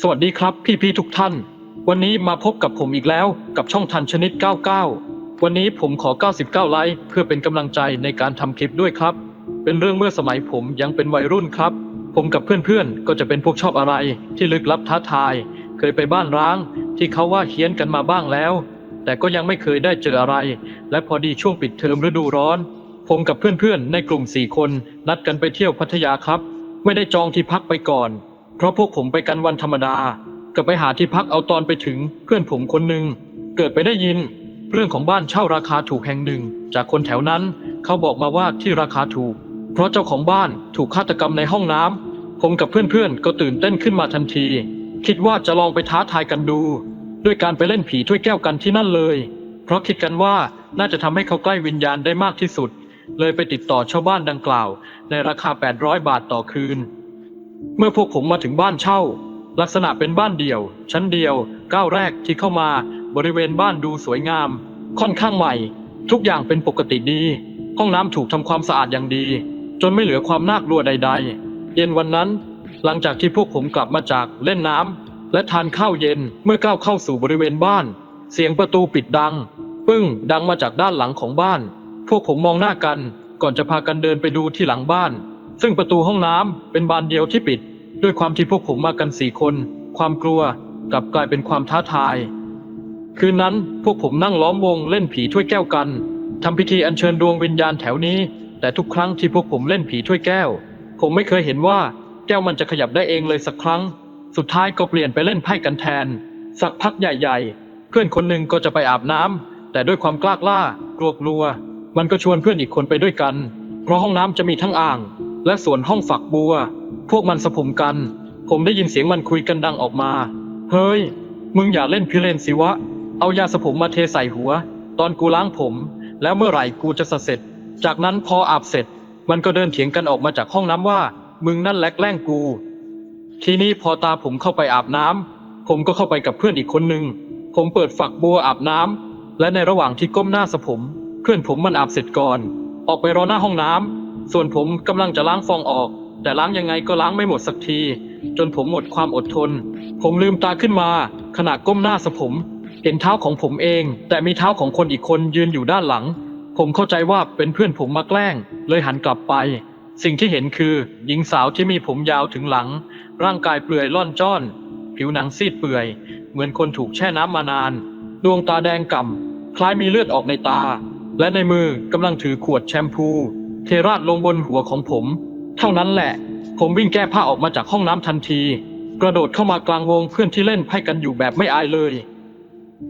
สวัสดีครับพี่ๆทุกท่าน วันนี้มาพบกับผมอีกแล้วกับช่องทันชนิด 99 วันนี้ผมขอ 99 ไลค์เพื่อเป็นกำลังใจในการทำคลิปด้วยครับ เป็นเรื่องเมื่อสมัยผมยังเป็นวัยรุ่นครับ ผมกับเพื่อนๆ ก็จะเป็นพวกชอบอะไรที่ลึกลับท้าทาย เคยไปบ้านร้าง ที่เขาว่าเฮี้ยนกันมาบ้างแล้ว แต่ก็ยังไม่เคยได้เจออะไร และพอดีช่วงปิดเทอมฤดูร้อน ผมกับเพื่อนๆ ในกลุ่มสี่คน นัดกันไปเที่ยวพัทยาครับ ไม่ได้จองที่พักไปก่อน เพราะพวกผมไปกันวันธรรมดาก็ไปหาที่พักเอาตอนไปถึงเพื่อนผมคนหนึ่งเกิดไปได้ยิน เรื่องของบ้านเช่าราคาถูกแห่งหนึ่ง จากคนแถวนั้นเขาบอกมาว่าที่ราคาถูก เพราะเจ้าของบ้านถูกฆาตกรรมในห้องน้ำผมกับเพื่อนๆก็ตื่นเต้นขึ้นมาทันที คิดว่าจะลองไปท้าทายกันดู ด้วยการไปเล่นผีถ้วยแก้วกันที่นั่นเลย เพราะคิดกันว่าน่าจะทำให้เขาใกล้วิญญาณได้มากที่สุด เลยไปติดต่อชาวบ้านดังกล่าว ในราคา 800 บาทต่อคืน เมื่อพวกผมมาถึงบ้านเช่า ลักษณะเป็นบ้านเดี่ยว ชั้นเดียว ก้าวแรกที่เข้ามาบริเวณบ้านดูสวยงาม ค่อนข้างใหม่ ทุกอย่างเป็นปกติดี ห้องน้ำถูกทำความสะอาดอย่างดี จนไม่เหลือความน่ากลัวใด ๆ เย็นวันนั้น หลังจากที่พวกผมกลับมาจากเล่นน้ำและทานข้าวเย็นเมื่อก้าวเข้าสู่บริเวณบ้าน เสียงประตูปิดดัง ปึ้ง ดังมาจากด้านหลังของบ้าน พวกผมมองหน้ากัน ก่อนจะพากันเดินไปดูที่หลังบ้าน ซึ่งประตูห้องน้ำเป็นบานเดียวที่ปิด ด้วยความที่พวกผมมากันสี่คน ความกลัวกลับกลายเป็นความท้าทาย คืนนั้นพวกผมนั่งล้อมวงเล่นผีถ้วยแก้วกันทำพิธีอัญเชิญดวงวิญญาณแถวนี้ แต่ทุกครั้งที่พวกผมเล่นผีถ้วยแก้ว ผมไม่เคยเห็นว่าแก้วมันจะขยับได้เองเลยสักครั้ง สุดท้ายก็เปลี่ยนไปเล่นไพ่กันแทน สักพักใหญ่ๆ เพื่อนคนหนึ่งก็จะไปอาบน้ำแต่ด้วยความกล้ากล้ากลัวกลัว มันก็ชวนเพื่อนอีกคนไปด้วยกัน เพราะห้องน้ำจะมีทั้งอ่าง และส่วนห้องฝักบัว พวกมันสะพมกัน ผมได้ยินเสียงมันคุยกันดังออกมา เฮ้ย มึงอย่าเล่นพิเรนสิวะ เอายาสะผมมาเทใส่หัว ตอนกูล้างผม แล้วเมื่อไหร่กูจะสะเสร็จ จากนั้นพออาบเสร็จ มันก็เดินเถียงกันออกมาจากห้องน้ำว่า มึงนั่นแหละแกล้งกู ทีนี้พอตาผมเข้าไปอาบน้ำผมก็เข้าไปกับเพื่อนอีกคนหนึ่งผมเปิดฝักบัวอาบน้ำและในระหว่างที่ก้มหน้าสะผม เพื่อนผมมันอาบเสร็จก่อน ออกไปรอหน้าห้องน้ำ ส่วนผมกำลังจะล้างฟองออก แต่ล้างยังไงก็ล้างไม่หมดสักที จนผมหมดความอดทน ผมลืมตาขึ้นมา ขณะก้มหน้าสะผม เห็นเท้าของผมเอง แต่มีเท้าของคนอีกคนยืนอยู่ด้านหลัง ผมเข้าใจว่าเป็นเพื่อนผมมาแกล้ง เลยหันกลับไป สิ่งที่เห็นคือ หญิงสาวที่มีผมยาวถึงหลัง ร่างกายเปลือยล่อนจ้อน ผิวหนังซีดเปื่อย เหมือนคนถูกแช่น้ำมานาน ดวงตาแดงก่ำคล้ายมีเลือดออกในตา และในมือกำลังถือขวดแชมพู เทราดลงบนหัวของผม เท่านั้นแหละ ผมวิ่งแก้ผ้าออกมาจากห้องน้ำทันที กระโดดเข้ามากลางวงเพื่อนที่เล่นไพ่กันอยู่แบบไม่อายเลย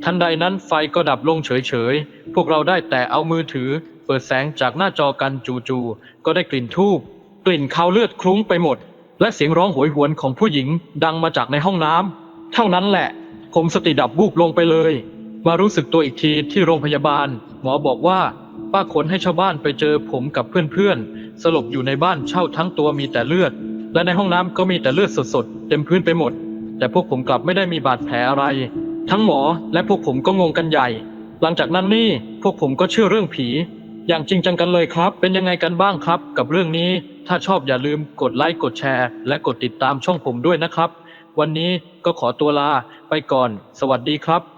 ทันใดนั้นไฟก็ดับลงเฉยๆ พวกเราได้แต่เอามือถือ เปิดแสงจากหน้าจอกันจู่ๆก็ได้กลิ่นทูบกลิ่นคาวเลือดคลุ้งไปหมด และเสียงร้องโหยหวนของผู้หญิงดังมาจากในห้องน้ำเท่านั้นแหละ ผมสติดับวูบลงไปเลย มารู้สึกตัวอีกทีที่โรงพยาบาล หมอบอกว่า ป้าขนให้ชาวบ้านไปเจอผมกับเพื่อนๆ สลบอยู่ในบ้านเช่าทั้งตัวมีแต่เลือด และในห้องน้ำก็มีแต่เลือดสดๆ เต็มพื้นไปหมด แต่พวกผมกลับไม่ได้มีบาดแผลอะไร ทั้งหมอและพวกผมก็งงกันใหญ่ หลังจากนั้นนี่พวกผมก็เชื่อเรื่องผี อย่างจริงจังกันเลยครับ เป็นยังไงกันบ้างครับ กับเรื่องนี้ ถ้าชอบอย่าลืมกดไลค์กดแชร์ และกดติดตามช่องผมด้วยนะครับ วันนี้ก็ขอตัวลาไปก่อน สวัสดีครับ